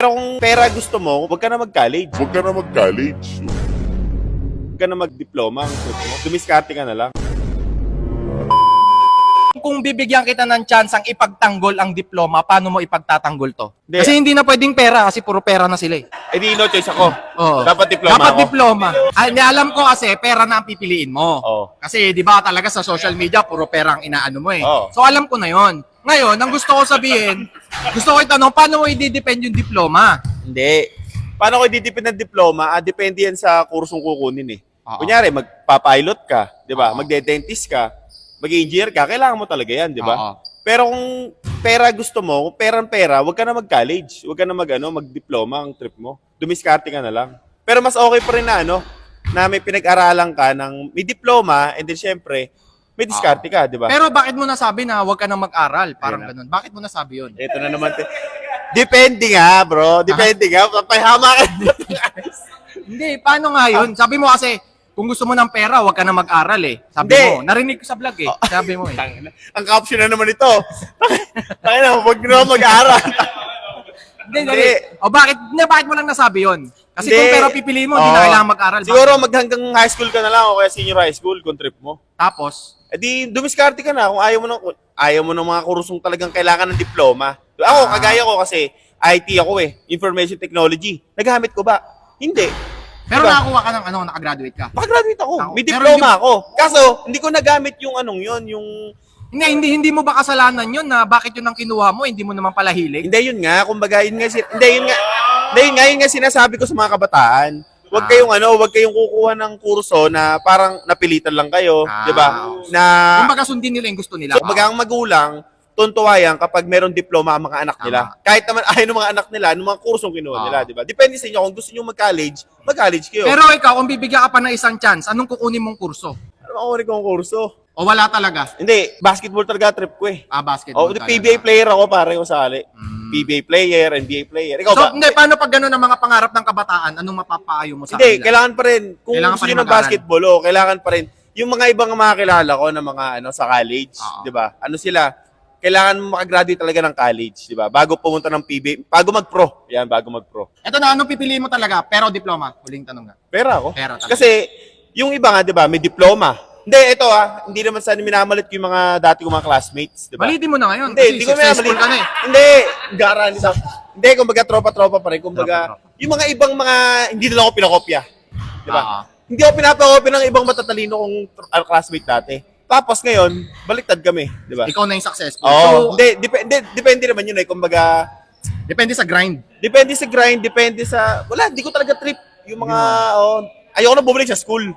Pero kung pera gusto mo, huwag ka na mag-college. Huwag ka na mag-college. Huwag ka na mag-diploma. Ang trip mo. Dumiskarte ka na lang. Kung bibigyan kita ng chance ang ipagtanggol ang diploma, paano mo ipagtatanggol to? Hindi. Kasi hindi na pwedeng pera kasi puro pera na sila eh. Eh di no choice ako. Oo. Dapat diploma Dapat ako. diploma. Ay, hindi, alam ko kasi pera na ang pipiliin mo. Oo. Kasi di ba talaga sa social media puro pera ang inaano mo eh. Oo. So alam ko na yon. Ngayon, ang gusto ko sabihin, gusto ko itanong, paano mo i-depend yung diploma? Hindi. Paano ko ididipend ng diploma? Ah, depende yan sa kursong kukunin eh. Oo. Kunyari, magpa-pilot ka, di ba? Oo. Magde-dentist ka, mag-engineer ka, kailangan mo talaga yan, di ba? Oo. Pero kung pera gusto mo, kung perang-pera, huwag ka na mag-college. Huwag ka na mag, ano, mag-diploma ang trip mo. Dumiskarte ka na lang. Pero mas okay pa rin na, ano, na may pinag-aralan ka ng may diploma and then syempre, may diskarte ka, di ba? Pero bakit mo nasabi na huwag ka na mag-aral? Parang Ayun na. ganun. Bakit mo nasabi yun? Ito na naman. te- Depende nga, bro. Depende nga. Papayama ka. Hindi, paano nga yun? Sabi mo kasi, kung gusto mo ng pera, huwag ka na mag-aral eh. Sabi Hindi. mo, narinig ko sa vlog eh. Sabi mo eh. Tangina. Ang caption na naman ito. Tangina, huwag na mag-aaral. Hindi, Hindi. hindi. O bakit, hindi, bakit mo lang nasabi yun? Kasi Hindi. kung pera pipili mo, hindi na Oo. kailangan mag-aral. Siguro Bakit? mag hanggang high school ka na lang o kaya senior high school kung trip mo. Tapos, Eh di, dumiskarte ka na kung ayaw mo ng, ayaw mo ng mga kursong talagang kailangan ng diploma. Ako, Ah. kagaya ko kasi, IT ako eh, information technology. Nagamit ko ba? Hindi. pero Diba? nakakuha ka ng ano, nakagraduate ka. Makagraduate ako. May diploma hindi- ako. Kaso, hindi ko nagamit yung anong yun, yung... Hindi, hindi, hindi mo ba kasalanan yun na bakit yun ang kinuha mo, hindi mo naman pala hilig? Hindi, yun nga. Kumbaga, yun nga, si- hindi, yun nga, hindi, yun nga, yun nga sinasabi ko sa mga kabataan. Huwag Ah. kayong ano, huwag kayong kukuha ng kurso na parang napilitan lang kayo, Ah. 'di ba? Na Kumbaga sundin nila yung gusto nila. kumbaga ang magulang tuntuwa yan kapag meron diploma ang mga anak nila. Kahit naman ayaw ng mga anak nila, ng mga kursong kinuha Ah. nila, 'di ba? Depende sa inyo kung gusto niyo mag-college, mag-college kayo. Pero ikaw, kung bibigyan ka pa ng isang chance, anong kukunin mong kurso? ano uri kong kurso? O wala talaga? Hindi, basketball talaga trip ko eh. Ah, basketball Oh, talaga. PBA player ako pare ko sali. Mm. PBA player, NBA player. Ikaw So, ba? hindi, paano pag gano'n ang mga pangarap ng kabataan, anong mapapaayo mo sa Hindi, kanila? kailangan pa rin. Kung Kailangan gusto rin nyo ng mag-aral. basketball, oh, kailangan pa rin. Yung mga ibang mga kilala ko na mga ano sa college, Oo. 'di ba? Ano sila? Kailangan mo makagraduate talaga ng college, 'di ba? Bago pumunta ng PBA, bago mag-pro. Yan, bago mag-pro. Ito na, anong pipiliin mo talaga? Pero diploma? Huling tanong nga. Pera ako. Pera talaga. Kasi yung iba nga, 'di ba, may diploma. Hindi, ito ah, hindi naman sa minamalit ko yung mga dati kong mga classmates, 'di ba? Malitin mo na ngayon. Hindi, hindi ko minamalit. ka na eh. Hindi, gara, hindi sa... Hindi, kumbaga tropa-tropa pa rin. Kumbaga, Tropa-tropa. yung mga ibang mga, hindi nila ako pinakopya. Di ba? Ah. Hindi ako pinapakopya ng ibang matatalino kong tr- ah, classmate dati. Tapos ngayon, baliktad kami. Di ba? Ikaw na yung successful. Oo. So, hindi, depende, depende naman yun eh. Kumbaga, depende sa grind. depende sa grind, depende sa... Wala, hindi ko talaga trip. Yung mga... Oh, ayoko na bumalik sa school.